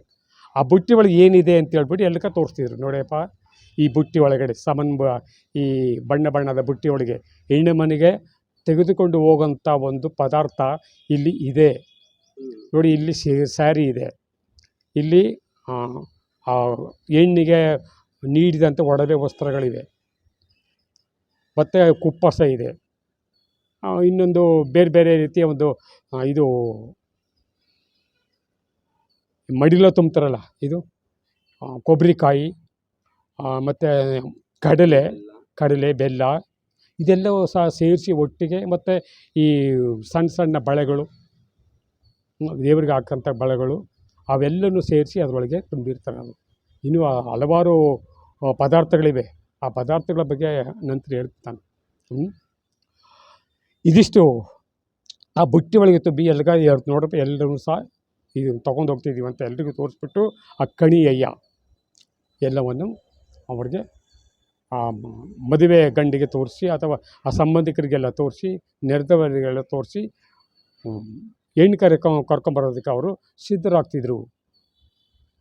ಆ ಬುಟ್ಟಿ ಒಳಗೆ ಏನಿದೆ ಅಂತ ಹೇಳ್ಬಿಟ್ಟು ಎಲ್ಲಕ ತೋರಿಸ್ತಿದ್ರು. ನೋಡಿಯಪ್ಪ ಈ ಬುಟ್ಟಿ ಒಳಗಡೆ ಸಮನ್ ಈ ಬಣ್ಣ ಬಣ್ಣದ ಬುಟ್ಟಿ ಒಳಗೆ ಹೆಣ್ಣು ಮನೆಗೆ ತೆಗೆದುಕೊಂಡು ಹೋಗೋಂಥ ಒಂದು ಪದಾರ್ಥ ಇಲ್ಲಿ ಇದೆ. ನೋಡಿ, ಇಲ್ಲಿ ಸ್ಯಾರಿ ಇದೆ. ಇಲ್ಲಿ ಹೆಣ್ಣಿಗೆ ನೀಡಿದಂಥ ಒಡವೆ ವಸ್ತ್ರಗಳಿವೆ. ಮತ್ತು ಕುಪ್ಪಸ ಇದೆ. ಇನ್ನೊಂದು ಬೇರೆ ಬೇರೆ ರೀತಿಯ ಒಂದು ಇದು ಮಡಿಲ ತುಂಬ್ತಾರಲ್ಲ ಇದು ಕೊಬ್ಬರಿಕಾಯಿ ಮತ್ತು ಕಡಲೆ ಕಡಲೆ, ಬೆಲ್ಲ, ಇದೆಲ್ಲವೂ ಸಹ ಸೇರಿಸಿ ಒಟ್ಟಿಗೆ ಮತ್ತು ಈ ಸಣ್ಣ ಸಣ್ಣ ಬಳೆಗಳು, ದೇವರಿಗೆ ಹಾಕೋಂಥ ಬಳೆಗಳು, ಅವೆಲ್ಲನೂ ಸೇರಿಸಿ ಅದರೊಳಗೆ ತುಂಬಿರ್ತಾರೆ. ಅದು ಇನ್ನೂ ಹಲವಾರು ಪದಾರ್ಥಗಳಿವೆ. ಆ ಪದಾರ್ಥಗಳ ಬಗ್ಗೆ ನಂತರ ಹೇಳ್ತಾನೆ. ಇದಿಷ್ಟು. ಆ ಬುಟ್ಟಿ ಒಳಗೆ ತುಂಬಿ ಎಲ್ಗ ಎರಡು ನೋಡಪ್ಪ ಎಲ್ಲರೂ ಸಹ ಇದು ತೊಗೊಂಡು ಹೋಗ್ತಿದ್ದೀವಿ ಅಂತ ಎಲ್ರಿಗೂ ತೋರಿಸ್ಬಿಟ್ಟು ಆ ಕಣಿ ಅಯ್ಯ ಎಲ್ಲವನ್ನು ಅವ್ರಿಗೆ ಆ ಮದುವೆ ಗಂಡಿಗೆ ತೋರಿಸಿ ಅಥವಾ ಆ ಸಂಬಂಧಿಕರಿಗೆಲ್ಲ ತೋರಿಸಿ, ನೆರೆದವರಿಗೆಲ್ಲ ತೋರಿಸಿ ಹೆಣ್ಣು ಕರ್ಕೊ, ಕರ್ಕೊಂಬರೋದಕ್ಕೆ ಅವರು ಸಿದ್ಧರಾಗ್ತಿದ್ರು.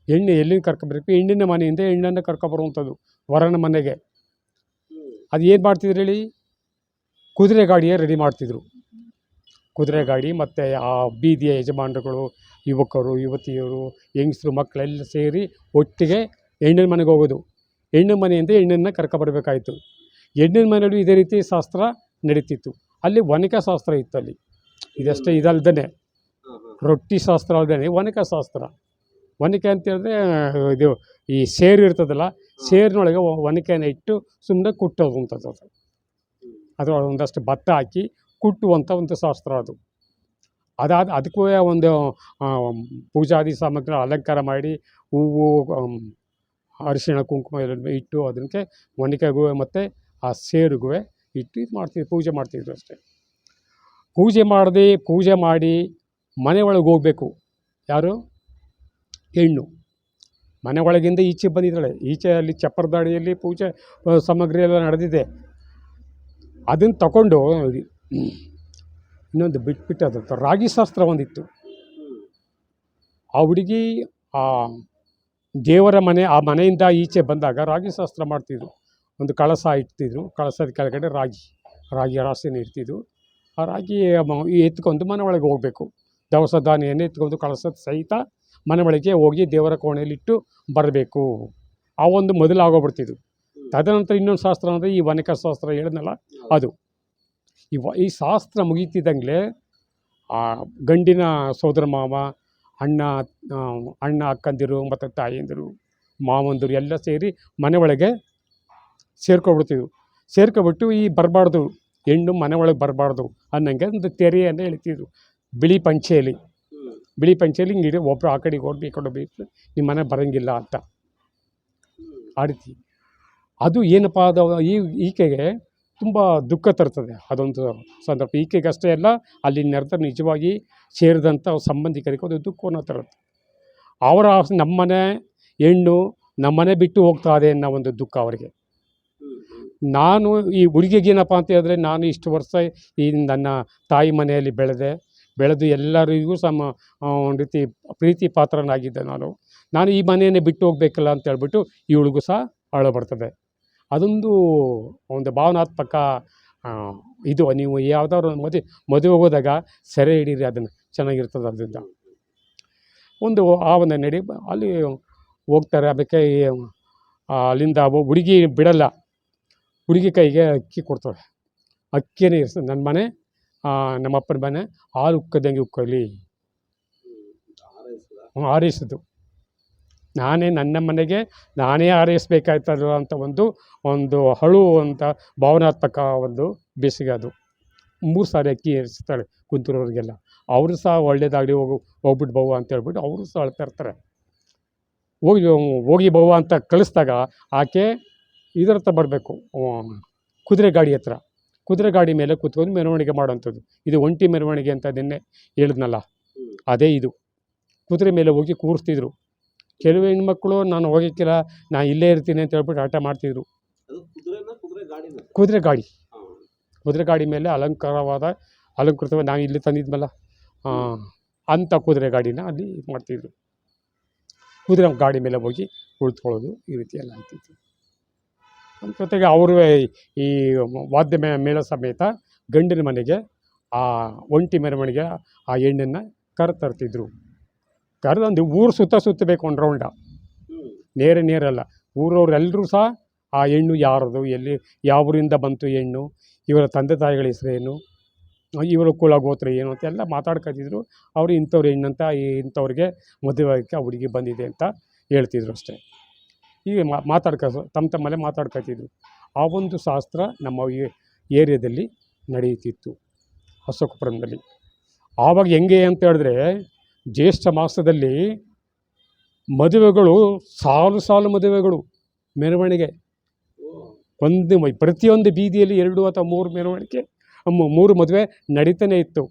ಹೆಣ್ಣು ಎಲ್ಲಿಂದ ಕರ್ಕೊಂಬರಬೇಕು? ಹೆಣ್ಣಿನ ಮನೆಯಿಂದ ಹೆಣ್ಣನ್ನು ಕರ್ಕೊಂಬರುವಂಥದ್ದು. ವರನ ಮನೆಗೆ. ಅದು ಏನು ಮಾಡ್ತಿದ್ರು ಹೇಳಿ? ಕುದುರೆ ಗಾಡಿಯೇ ರೆಡಿ ಮಾಡ್ತಿದ್ರು. ಕುದುರೆ ಗಾಡಿ ಮತ್ತು ಆ ಬೀದಿಯ ಯಜಮಾನರುಗಳು ಯುವಕರು ಯುವತಿಯರು ಹೆಂಗಸರು ಮಕ್ಕಳೆಲ್ಲ ಸೇರಿ ಒಟ್ಟಿಗೆ ಹೆಣ್ಣಿನ ಮನೆಗೆ ಹೋಗೋದು. ಹೆಣ್ಣಿನ ಮನೆಯಿಂದ ಹೆಣ್ಣನ್ನು ಕರ್ಕೊಬರ್ಬೇಕಾಯಿತು ಹೆಣ್ಣಿನ ಮನೆಯಲ್ಲೂ ಇದೇ ರೀತಿ ಶಾಸ್ತ್ರ ನಡೀತಿತ್ತು. ಅಲ್ಲಿ ವನಿಕ ಶಾಸ್ತ್ರ ಇತ್ತು ಅಲ್ಲಿ ಇದಷ್ಟೇ ಇದಲ್ದೇ. ರೊಟ್ಟಿ ಶಾಸ್ತ್ರ ಅಲ್ಲದೇ ವನಕ ಶಾಸ್ತ್ರ. ವನಿಕೆ ಅಂತ ಹೇಳಿದ್ರೆ ಇದು ಈ ಸೇರು ಇರ್ತದಲ್ಲ ಸೇರಿನೊಳಗೆ ವನಿಕೆನ ಇಟ್ಟು ಸುಮ್ಮನೆ ಕುಟ್ಟೋದು ಅಂತದ್ದು ಅದು. ಅದು ಒಂದಷ್ಟು ಭತ್ತ ಹಾಕಿ ಕುಟ್ಟುವಂಥ ಒಂದು ಶಾಸ್ತ್ರ ಅದು. ಅದಾದ ಅದಕ್ಕೂ ಒಂದು ಪೂಜಾದಿ ಸಾಮಗ್ರಿ ಅಲಂಕಾರ ಮಾಡಿ ಹೂವು ಅರಿಶಿಣ ಕುಂಕುಮ ಎಲ್ಲ ಇಟ್ಟು ಅದಕ್ಕೆ ವನಿಕೆಗೂ ಮತ್ತು ಆ ಸೇರಿಗೂ ಇಟ್ಟು ಇದು ಮಾಡ್ತಿದ್ರು ಪೂಜೆ ಮಾಡ್ತಿದ್ರು ಅಷ್ಟೇ. ಪೂಜೆ ಮಾಡಿದೆ ಪೂಜೆ ಮಾಡಿ ಮನೆ ಒಳಗೆ ಹೋಗಬೇಕು. ಯಾರು? ಹೆಣ್ಣು. ಮನೆ ಒಳಗಿಂದ ಈಚೆ ಬಂದಿದ್ದಾಳೆ. ಈಚೆ ಅಲ್ಲಿ ಚಪ್ಪರದಾಡಿಯಲ್ಲಿ ಪೂಜೆ ಸಾಮಗ್ರಿ ಎಲ್ಲ ನಡೆದಿದೆ. ಅದನ್ನು ತಗೊಂಡು ಇನ್ನೊಂದು ಬಿಟ್ಬಿಟ್ಟು ಅದು ರಾಗಿ ಶಾಸ್ತ್ರ ಒಂದಿತ್ತು. ಆ ಹುಡುಗಿ, ಆ ದೇವರ ಮನೆ, ಆ ಮನೆಯಿಂದ ಈಚೆ ಬಂದಾಗ ರಾಗಿ ಶಾಸ್ತ್ರ ಮಾಡ್ತಿದ್ರು. ಒಂದು ಕಳಸ ಇಡ್ತಿದ್ರು ಕಳಸದ ಕೆಳಗಡೆ ರಾಗಿ ರಾಗಿ ರಾಶಿನ ಇಡ್ತಿದ್ರು. ಆ ರಾಗಿ ಎತ್ಕೊಂಡು ಮನೆ ಒಳಗೆ ಹೋಗಬೇಕು. ದವಸ ಧಾನ್ಯನ ಎತ್ಕೊಂಡು ಕಳಸದ ಸಹಿತ ಮನೆ ಒಳಗೆ ಹೋಗಿ ದೇವರ ಕೋಣೆಯಲ್ಲಿಟ್ಟು ಬರಬೇಕು. ಆ ಒಂದು ಮೊದಲು ಆಗೋಗ್ಬಿಡ್ತಿದ್ದು ತದನಂತರ ಇನ್ನೊಂದು ಶಾಸ್ತ್ರ ಅಂದರೆ ಈ ವನಕ ಶಾಸ್ತ್ರ ಹೇಳಿದ್ನಲ್ಲ ಅದು. ಈ ವ ಈ ಶಾಸ್ತ್ರ ಮುಗೀತಿದ್ದಂಗೆ ಆ ಗಂಡಿನ ಸೋದರ ಮಾವ ಅಣ್ಣ ಅಣ್ಣ ಅಕ್ಕಂದಿರು ಮತ್ತು ತಾಯಂದಿರು ಮಾವಂದಿರು ಎಲ್ಲ ಸೇರಿ ಮನೆ ಒಳಗೆ ಸೇರ್ಕೊಬಿಡ್ತಿದ್ವು. ಸೇರ್ಕೊಬಿಟ್ಟು ಈ ಬರಬಾರ್ದು ಹೆಣ್ಣು ಮನೆ ಒಳಗೆ ಬರಬಾರ್ದು ಅನ್ನಂಗೆ ಒಂದು ತೆರೆಯನ್ನು ಎಳಿತಿದ್ರು ಬಿಳಿ ಪಂಚೆಯಲ್ಲಿ. ಬಿಳಿ ಪಂಚೆಯಲ್ಲಿ ಹಿಂಗೆ ಇಡೀ ಒಬ್ಬರು ಆ ಕಡೆಗೆ ಹೋಗಿ ಈ ಕಡೆ ಹೋಗ್ಬೇಕು ನಿಮ್ಮ ಮನೆ ಬರೋಂಗಿಲ್ಲ ಅಂತ. ಆ ಅದು ಏನಪ್ಪ ಅದು, ಈ ಈಕೆಗೆ ತುಂಬ ದುಃಖ ತರ್ತದೆ ಅದೊಂದು ಸಂದರ್ಭ ಈಕೆಗೆ ಅಷ್ಟೇ ಅಲ್ಲ, ಅಲ್ಲಿ ನೆರೆದ ನಿಜವಾಗಿ ಸೇರಿದಂಥ ಸಂಬಂಧಿಕರಿಗೆ ಅದು ದುಃಖವನ್ನು ತರುತ್ತೆ ಅವರ ನಮ್ಮನೆ ಹೆಣ್ಣು ನಮ್ಮನೆ ಬಿಟ್ಟು ಹೋಗ್ತಾ ಇದೆ ಅನ್ನೋ ಒಂದು ದುಃಖ ಅವರಿಗೆ. ನಾನು ಈ ಹುಡುಗಿಗೇನಪ್ಪ ಅಂತ ಹೇಳಿದ್ರೆ, ನಾನು ಇಷ್ಟು ವರ್ಷ ಈ ನನ್ನ ತಾಯಿ ಮನೆಯಲ್ಲಿ ಬೆಳೆದೆ ಬೆಳೆದು ಎಲ್ಲರಿಗೂ ಸಮ ಒಂದು ರೀತಿ ಪ್ರೀತಿ ಪಾತ್ರನಾಗಿದ್ದೆ ನಾನು. ನಾನು ಈ ಮನೆಯನ್ನೇ ಬಿಟ್ಟು ಹೋಗ್ಬೇಕಲ್ಲ ಅಂತ ಹೇಳ್ಬಿಟ್ಟು ಇವಳಿಗೂ ಸಹ ಅಳು ಬರ್ತದೆ. ಅದೊಂದು ಒಂದು ಭಾವನಾತ್ಮಕ ಇದು. ನೀವು ಯಾವ್ದಾದ್ರು ಒಂದು ಮದುವೆ ಮದುವೆ ಹೋದಾಗ ಸೆರೆ ಹಿಡೀರಿ, ಅದನ್ನು ಚೆನ್ನಾಗಿರ್ತದೆ ಅದರಿಂದ. ಒಂದು ಆ ಒಂದು ನಡಿ, ಅಲ್ಲಿ ಹೋಗ್ತಾರೆ ಅದಕ್ಕೆ ಅಲ್ಲಿಂದ ಹುಡುಗಿ ಬಿಡಲ್ಲ. ಹುಡುಗಿ ಕೈಗೆ ಅಕ್ಕಿ ಕೊಡ್ತಾಳೆ ಅಕ್ಕಿನೇ ಇರ್ತದೆ ನನ್ನ ಮನೆ ನಮ್ಮಪ್ಪನ ಮನೆ ಹಾಲು ಉಕ್ಕದಂಗೆ ಉಕ್ಕಲಿ. ಆರೈಸುದ? ಹ್ಮ್, ಹಾರೈಸಿದ್ದು ನಾನೇ ನನ್ನ ಮನೆಗೆ ನಾನೇ ಹಾರೈಸ್ಬೇಕಾಯ್ತಲ್ಲ ಅಂತ ಒಂದು ಒಂದು ಹಳು ಅಂತ ಭಾವನಾತ್ಮಕ ಒಂದು ಬೇಸಿಗೆ ಅದು. ಮೂರು ಸಾರಿ ಅಕ್ಕಿ ಏರಿಸ್ತಾಳೆ ಕುಂತಿರೋರಿಗೆಲ್ಲ ಅವರು ಸಹ ಒಳ್ಳೇದಾಗಲಿ ಹೋಗು ಹೋಗ್ಬಿಟ್ಟು ಬವ್ವ ಅಂತ ಹೇಳ್ಬಿಟ್ಟು ಅವರು ಸಹ ಅಳ್ತಾ ಇರ್ತಾರೆ. ಹೋಗಿ ಹೋಗಿ ಬವ್ವ ಅಂತ ಕಳಿಸ್ದಾಗ ಆಕೆ ಇದರ ಹತ್ರ ಬರಬೇಕು ಕುದುರೆ ಗಾಡಿ ಹತ್ರ. ಕುದುರೆ ಗಾಡಿ ಮೇಲೆ ಕೂತ್ಕೊಂಡು ಮೆರವಣಿಗೆ ಮಾಡೋವಂಥದ್ದು. ಇದು ಒಂಟಿ ಮೆರವಣಿಗೆ ಅಂತ ನಿನ್ನೆ ಹೇಳಿದ್ನಲ್ಲ. ಅದೇ ಇದು. ಕುದುರೆ ಮೇಲೆ ಹೋಗಿ ಕೂರಿಸ್ತಿದ್ರು. ಕೆಲವು ಹೆಣ್ಮಕ್ಳು ನಾನು ಹೋಗೋಕ್ಕಿಲ್ಲ ನಾ ಇಲ್ಲೇ ಇರ್ತೀನಿ ಅಂತ ಹೇಳ್ಬಿಟ್ಟು ಆಟ ಮಾಡ್ತಿದ್ರು. ಕುದುರೆ ಗಾಡಿ. ಕುದುರೆ ಗಾಡಿ ಮೇಲೆ ಅಲಂಕಾರವಾದ ಅಲಂಕೃತವಾದ ನಾವು ಇಲ್ಲಿ ತಂದಿದ್ಮಲ್ಲ ಅಂಥ ಕುದುರೆ ಗಾಡಿನ ಅಲ್ಲಿ ಇದು ಮಾಡ್ತಿದ್ರು. ಕುದುರೆ ಗಾಡಿ ಮೇಲೆ ಹೋಗಿ ಕುಳಿತುಕೊಳ್ಳೋದು ಈ ರೀತಿ ಎಲ್ಲ ಆಗ್ತಿತ್ತು ಜೊತೆಗೆ ಅವರು ಈ ವಾದ್ಯ ಮೇಳ ಸಮೇತ ಗಂಡಿನ ಮನೆಗೆ, ಆ ಒಂಟಿ ಮೆರವಣಿಗೆ, ಆ ಹೆಣ್ಣನ್ನು ಕರೆ ತರ್ತಿದ್ರು ಕರೆದಂದು ಊರು ಸುತ್ತ ಸುತ್ತಬೇಕು ಒಂದು ರೌಂಡ ನೇರ ನೇರಲ್ಲ ಊರವ್ರೆಲ್ಲರೂ ಸಹ ಆ ಹೆಣ್ಣು ಯಾರದು, ಎಲ್ಲಿ, ಯಾವ ಊರಿಂದ ಬಂತು ಹೆಣ್ಣು, ಇವರ ತಂದೆ ತಾಯಿಗಳ ಹೆಸರೇನು, ಇವರ ಕುಲ ಗೋತ್ರ ಏನು ಅಂತೆಲ್ಲ ಮಾತಾಡ್ಕೊತಿದ್ರು. ಅವರು ಇಂಥವ್ರು ಹೆಣ್ಣಂತ ಇಂಥವ್ರಿಗೆ ಮದುವೆ ಆ ಹುಡುಗಿ ಬಂದಿದೆ ಅಂತ ಹೇಳ್ತಿದ್ರು ಅಷ್ಟೇ. ಹೀಗೆ ಮಾತಾಡ್ಕ ತಮ್ಮ ತಮ್ಮಲ್ಲೇ ಮಾತಾಡ್ಕೊತಿದ್ರು. ಆ ಒಂದು ಶಾಸ್ತ್ರ ನಮ್ಮ ಏರಿಯಾದಲ್ಲಿ ನಡೆಯುತ್ತಿತ್ತು ಅಶೋಕಪುರಂದಲ್ಲಿ ಆವಾಗ ಹೆಂಗೆ ಅಂತ ಹೇಳಿದ್ರೆ, ಜ್ಯೇಷ್ಠ ಮಾಸದಲ್ಲಿ ಮದುವೆಗಳು, ಸಾಲು ಸಾಲು ಮದುವೆಗಳು ಮೆರವಣಿಗೆ. ಒಂದು ಪ್ರತಿಯೊಂದು ಬೀದಿಯಲ್ಲಿ ಎರಡು ಅಥವಾ ಮೂರು ಮೆರವಣಿಗೆ ಮೂರು ಮದುವೆ ನಡೀತಾನೆ ಇತ್ತು.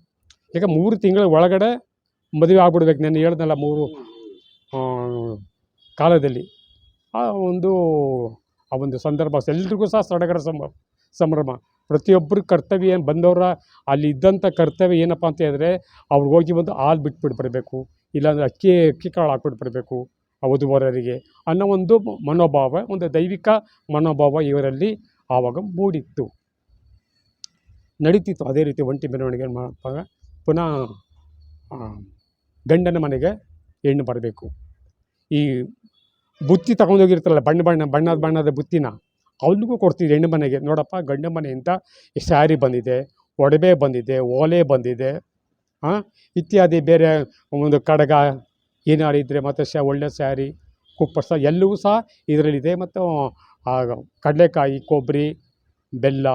ಈಗ ಮೂರು ತಿಂಗಳ ಒಳಗಡೆ ಮದುವೆ ಆಗ್ಬಿಡ್ಬೇಕು ನಾನು ಹೇಳ್ದಲ್ಲ ಮೂರು ಕಾಲದಲ್ಲಿ. ಆ ಒಂದು ಆ ಒಂದು ಸಂದರ್ಭ ಎಲ್ರಿಗೂ ಸಹ ಸಡಗರ ಸಂಭ್ರಮ ಸಂಭ್ರಮ. ಪ್ರತಿಯೊಬ್ಬರು ಕರ್ತವ್ಯ ಏನು ಬಂದವರ ಅಲ್ಲಿ ಇದ್ದಂಥ ಕರ್ತವ್ಯ ಏನಪ್ಪ ಅಂತ ಹೇಳಿದ್ರೆ ಅವ್ರಿಗೆ ಹೋಗಿ ಬಂದು ಹಾಲು ಬಿಟ್ಬಿಟ್ಟು ಬರಬೇಕು, ಇಲ್ಲಾಂದರೆ ಅಕ್ಕಿ ಅಕ್ಕಿ ಕಾಳು ಹಾಕ್ಬಿಟ್ಟು ಬರಬೇಕು ವಧುವರರಿಗೆ ಅನ್ನೋ ಒಂದು ಮನೋಭಾವ, ಒಂದು ದೈವಿಕ ಮನೋಭಾವ ಇವರಲ್ಲಿ ಆವಾಗ ಮೂಡಿತ್ತು. ನಡೀತಿತ್ತು. ಅದೇ ರೀತಿ ಒಂಟಿ ಮೆರವಣಿಗೆ ಮಾಡುವಾಗ ಪುನಃ ಗಂಡನ ಮನೆಗೆ ಹೆಣ್ಣು ಬರಬೇಕು. ಈ ಬುತ್ತಿ ತಗೊಂಡೋಗಿರ್ತಾರಲ್ಲ ಬಣ್ಣ ಬಣ್ಣ, ಬಣ್ಣದ ಬಣ್ಣದ ಬುತ್ತಿನ, ಅವನಿಗೂ ಕೊಡ್ತಿದ್ದೆ ಹೆಣ್ಣು ಮನೆಗೆ. ನೋಡಪ್ಪ, ಗಂಡ ಮನೆಯಿಂದ ಸ್ಯಾರಿ ಬಂದಿದೆ, ಒಡವೆ ಬಂದಿದೆ, ಓಲೆ ಬಂದಿದೆ ಹಾಂ ಇತ್ಯಾದಿ ಬೇರೆ ಒಂದು ಕಡಗ, ಏನಾರು ಇದ್ದರೆ ಮತ್ತು ಶ ಒಳ್ಳೆ ಸ್ಯಾರಿ ಕುಪ್ಪಸ ಎಲ್ಲವೂ ಸಹ ಇದರಲ್ಲಿದೆ. ಮತ್ತು ಕಡಲೆಕಾಯಿ, ಕೊಬ್ಬರಿ, ಬೆಲ್ಲ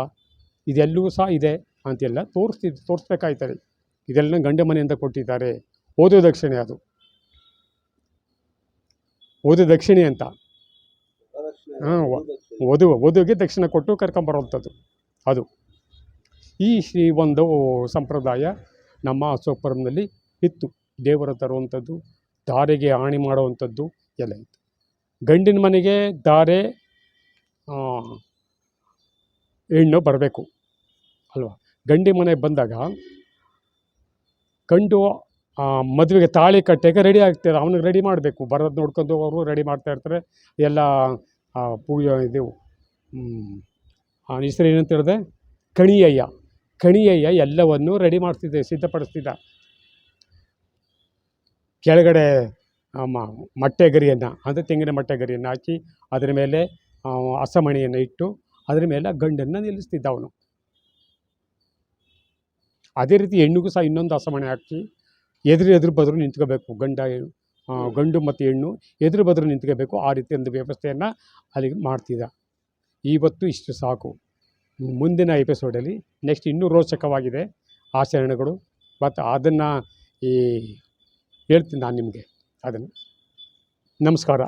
ಇದೆಲ್ಲವೂ ಸಹ ಇದೆ ಅಂತೆಲ್ಲ ತೋರಿಸ್ತಿದ್ದು ತೋರಿಸ್ಬೇಕಾಯ್ತಾರೆ ಇದೆಲ್ಲ ಗಂಡ ಮನೆಯಿಂದ ಕೊಟ್ಟಿದ್ದಾರೆ. ಓದೋ ದಕ್ಷಿಣೆ ಅದು. ಓದು ದಕ್ಷಿಣೆ ಅಂತ. ಹಾಂ. ವಧು ವಧುವಿಗೆ ದಕ್ಷಿಣ ಕೊಟ್ಟು ಕರ್ಕೊಂಬರುವಂಥದ್ದು. ಅದು. ಈ ಶ್ರೀ ಒಂದು ಸಂಪ್ರದಾಯ ನಮ್ಮ ಅಶೋಕಪುರಂನಲ್ಲಿ ಇತ್ತು. ದೇವರ ತರುವಂಥದ್ದು ದಾರೆಗೆ ಹಾನಿ ಮಾಡುವಂಥದ್ದು ಎಲ್ಲ ಇತ್ತು. ಗಂಡಿನ ಮನೆಗೆ ದಾರೆ ಹೆಣ್ಣು ಬರಬೇಕು. ಅಲ್ವಾ? ಗಂಡಿ ಮನೆಗೆ ಬಂದಾಗ ಗಂಡು ಮದುವೆಗೆ ತಾಳಿ ಕಟ್ಟಕ್ಕೆ ರೆಡಿ ಆಗ್ತಾರೆ. ಅವನಿಗೆ ರೆಡಿ ಮಾಡಬೇಕು. ಬರೋದು ನೋಡ್ಕೊಂಡು ಹೋಗೋರು ರೆಡಿ ಮಾಡ್ತಾ ಇರ್ತಾರೆ. ಎಲ್ಲ ಪೂಜೆ ಇದು ಆ ಹೆಸರು ಏನಂತ ಹೇಳಿದೆ ಕಣಿಯಯ್ಯ ಕಣಿಯಯ್ಯ ಎಲ್ಲವನ್ನು ರೆಡಿ ಮಾಡ್ತಿದ್ದೆ, ಸಿದ್ಧಪಡಿಸ್ತಿದ್ದ. ಕೆಳಗಡೆ ಮೊಟ್ಟೆ ಗರಿಯನ್ನು ಅಂದರೆ ತೆಂಗಿನ ಮಟ್ಟೆ ಗರಿಯನ್ನು ಹಾಕಿ, ಅದರ ಮೇಲೆ ಹಸಮಣಿಯನ್ನು ಇಟ್ಟು, ಅದರ ಮೇಲೆ ಗಂಡನ್ನು ನಿಲ್ಲಿಸ್ತಿದ್ದ ಅವನು. ಅದೇ ರೀತಿ ಹೆಣ್ಣಿಗೂ ಸಹ ಇನ್ನೊಂದು ಹಸಮಣೆ ಹಾಕಿ ಎದುರು ಎದುರು ಬದ್ರು ನಿಂತ್ಕೋಬೇಕು. ಗಂಡ ಗಂಡು ಮತ್ತು ಹೆಣ್ಣು ಎದುರು ಬದ್ರು ನಿಂತ್ಕೋಬೇಕು. ಆ ರೀತಿ ಒಂದು ವ್ಯವಸ್ಥೆಯನ್ನು ಅಲ್ಲಿಗೆ ಮಾಡ್ತಿದ್ದ ಇವತ್ತು ಇಷ್ಟು ಸಾಕು. ಮುಂದಿನ ಎಪಿಸೋಡಲ್ಲಿ ನೆಕ್ಸ್ಟ್ ಇನ್ನೂ ರೋಚಕವಾಗಿದೆ ಆಚರಣೆಗಳು. ಮತ್ತು ಅದನ್ನು ಈ ಹೇಳ್ತೀನಿ ನಾನು ನಿಮಗೆ. ಅದನ್ನು. ನಮಸ್ಕಾರ.